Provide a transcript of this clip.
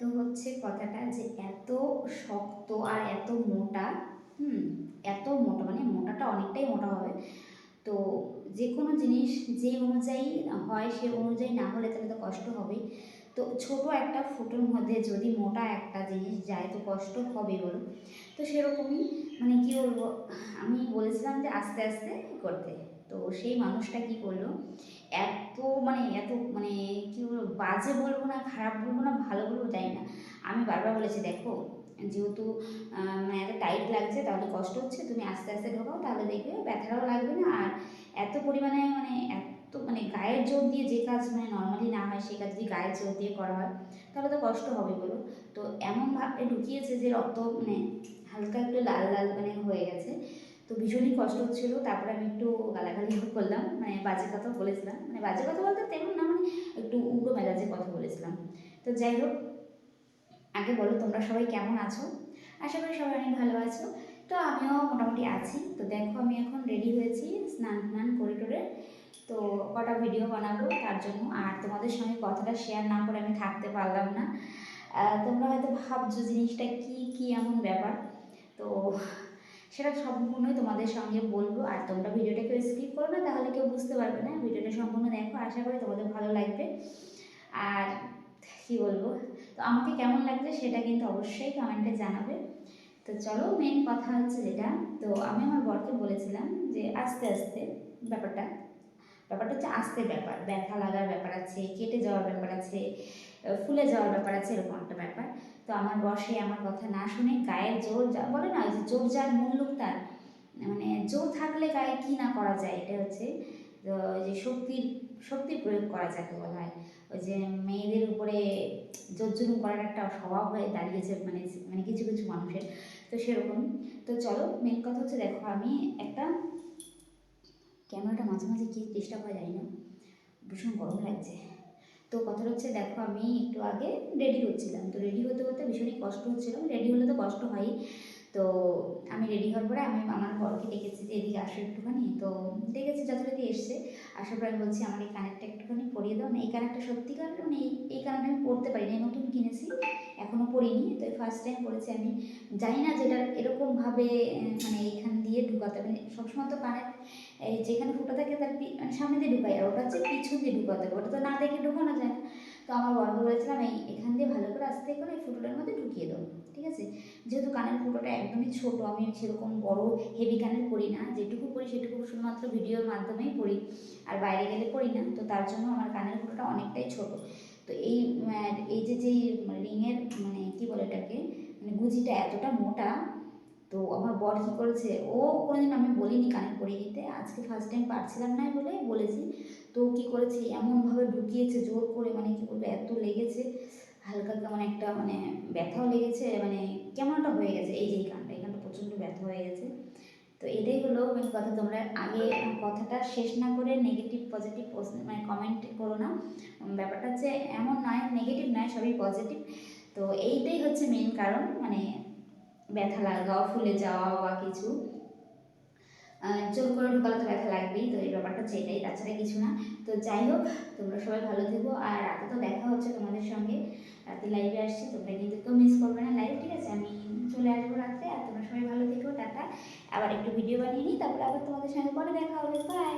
তো হচ্ছে কথাটা যে এত শক্ত আর এত মোটা, হুম, এত মোটা মানে মোটাটা অনেকটাই মোটা হবে। তো যে কোনো জিনিস যে অনুযায়ী হয় সে অনুযায়ী না হলে তাহলে তো কষ্ট হবেই। তো ছোট একটা ফুটোর মধ্যে যদি মোটা একটা জিনিস যায় তো কষ্ট হবে বলো। তো সেরকমই মানে কী বলব, আমি যে আস্তে আস্তে করতে। তো সেই মানুষটা কি করল? এত মানে এত মানে কি বলব, বাজে বলব না, খারাপ বলব না, ভালো বলব জানি না। আমি বারবার বলেছি, দেখো, যেহেতু মানে এত টাইট লাগছে, তাহলে কষ্ট হচ্ছে, তুমি আস্তে আস্তে ঢোকাও, তাহলে দেখবে ব্যথাটাও লাগবে না। আর এত পরিমাণে মানে এত মানে গায়ের জোর দিয়ে যে কাজ মানে নর্মালি না হয়, সেই কাজ যদি গায়ের জোর দিয়ে করা হয়, তাহলে তো কষ্ট হবে বলো তো এমনভাবে ঢুকিয়েছে যে রক্ত মানে হালকা একটু লাল লাল মানে হয়ে গেছে। তো ভীষণই কষ্ট হচ্ছিল, তারপরে আমি একটু গালাগালি করলাম মানে বাজে কথা বলেছিলাম মানে বাজে কথা বলতে তেমন না মানে একটু উগ্র মেজাজে কথা বলেছিলাম। তো যাই হোক, আগে বলো তোমরা সবাই কেমন আছো? আশা করি সবাই অনেক ভালো আছো। তো আমিও মোটামুটি আছি। তো দেখো আমি এখন রেডি হয়েছি স্নান স্নান করে টোরে। তো কটা ভিডিও বানাবো তার জন্য। আর তোমাদের সঙ্গে কথাটা শেয়ার না করে আমি থাকতে পারলাম না। তোমরা হয়তো ভাবছ জিনিসটা কি কি এমন ব্যাপার? তো সেটা সম্পূর্ণই তোমাদের সঙ্গে বলব। আর তোমরা ভিডিওটা কেউ স্কিপ করো না, তাহলে কেউ বুঝতে পারবে না। ভিডিওটা সম্পূর্ণ দেখো, আশা করি তোমাদের ভালো লাগবে। আর কি বলব? তো আমাকে কেমন লাগছে সেটা কিন্তু অবশ্যই কমেন্টে জানাবে। তো চলো মেন কথা হচ্ছে যেটা, তো আমি আমার বরকে বলেছিলাম যে আস্তে আস্তে ব্যাপারটা ব্যাপারটা হচ্ছে আস্তে ব্যাপার, ব্যথা লাগার ব্যাপার আছে, কেটে যাওয়ার ব্যাপার আছে ফুলে যাওয়ার ব্যাপার আছে, এরকম একটা ব্যাপার। তো আমার বসে আমার কথা না শুনে গায়ের জোর যা, বলে না যে জোর যার মুল্লুক তার মানে জোর থাকলে গায়ে কি না করা যায়, এটা হচ্ছে যে শক্তির শক্তি প্রয়োগ করা যাকে বলা হয়। ওই যে মেয়েদের উপরে জোর জুলুম করার একটা স্বভাব হয়ে দাঁড়িয়েছে মানে মানে কিছু কিছু মানুষের, তো সেরকম। তো চলো মেন কথা হচ্ছে দেখো, আমি একটা, ক্যামেরাটা মাঝে মাঝে কি চেষ্টা করা যায় না, ভীষণ গরম লাগছে। তো কথা হচ্ছে দেখো, আমি একটু আগে রেডি হচ্ছিলাম। তো রেডি হতে হতে ভীষণই কষ্ট হচ্ছিল। রেডি হলে তো কষ্ট হয়ই। তো আমি রেডি হওয়ার পরে আমি আমার বরকে ডেকেছি যে, এদিকে আসো একটুখানি। তো ডেকেছি, যথারীতি এসছে। আসার পরে আমি বলছি, আমার এই কানেরটা একটুখানি পরিয়ে দাও। না এই কানেরটা সত্যিকার মানে এই কানেরটা এখনও পরিনি তো ফার্স্ট টাইম পরেছি আমি জানি না যেটা এরকমভাবে মানে এইখান দিয়ে ঢুকাতে মানে সবসময় তো কানের যেখানে ফুটো থাকে তার মানে সামনে দিয়ে ঢুকাই, আর ওটা হচ্ছে পিছন দিয়ে ঢুকাতে হবে। ওটা তো না দেখে ঢুকানো যায় না। তো আমার বড়কে বলেছিলাম, এই এখান দিয়ে ভালো করে আস্তে করে এই ফুটোটার মধ্যে ঢুকিয়ে দেবো ঠিক আছে? যেহেতু কানের ফুটোটা একদমই ছোট, আমি সেরকম বড় হেভি কানের পরি না। যেটুকু পরি সেটুকু শুধুমাত্র ভিডিওর মাধ্যমেই পরি। আর বাইরে গেলে পরি না, তো তার জন্য আমার কানের ফুটোটা অনেকটাই ছোট। তো এই এই যে যেই রিংয়ের মানে কি বলে এটাকে মানে গুজিটা এতটা মোটা, তো আমার বর কী করেছে, ও কোনোদিন আমি বলিনি কানে পরিয়ে দিতে আজকে ফার্স্ট টাইম পারছিলাম না বলে বলেছি, তো কী করেছে, এমনভাবে ঢুকিয়েছে, জোর করে মানে কী বলব, এত লেগেছে, হালকা কেমন একটা মানে ব্যথাও লেগেছে মানে কেমন একটা হয়ে গেছে, এই যে কানটা, এই কানটা প্রচণ্ড ব্যথা হয়ে গেছে তো এটাই হলো মেন কথা। তোমরা আগে কথাটা শেষ না করে নেগেটিভ পজিটিভ মানে কমেন্ট করো না। ব্যাপারটা হচ্ছে এমন নয় নেগেটিভ নয়, সবই পজিটিভ তো এইটাই হচ্ছে মেন কারণ মানে ব্যথা লাগাও ফুলে যাওয়া বা কিছু। জোর করে ঢুকালে তো ব্যথা লাগবেই, তো এই ব্যাপারটা হচ্ছে এটাই, তাছাড়া কিছু না। তো যাই হোক, তোমরা সবাই ভালো থেকো, আর রাতে তো দেখা হচ্ছে তোমাদের সঙ্গে। রাতে লাইভে আসছি, তোমরা কিন্তু কেউ মিস করবে না লাইভ ঠিক আছে আমি চলে আসব রাত্রে আর তোমরা সবাই ভালো থেকো টাটা আবার একটু ভিডিও বানিয়ে নিই তারপরে আবার তোমাদের সঙ্গে পরে দেখা হবে। বাই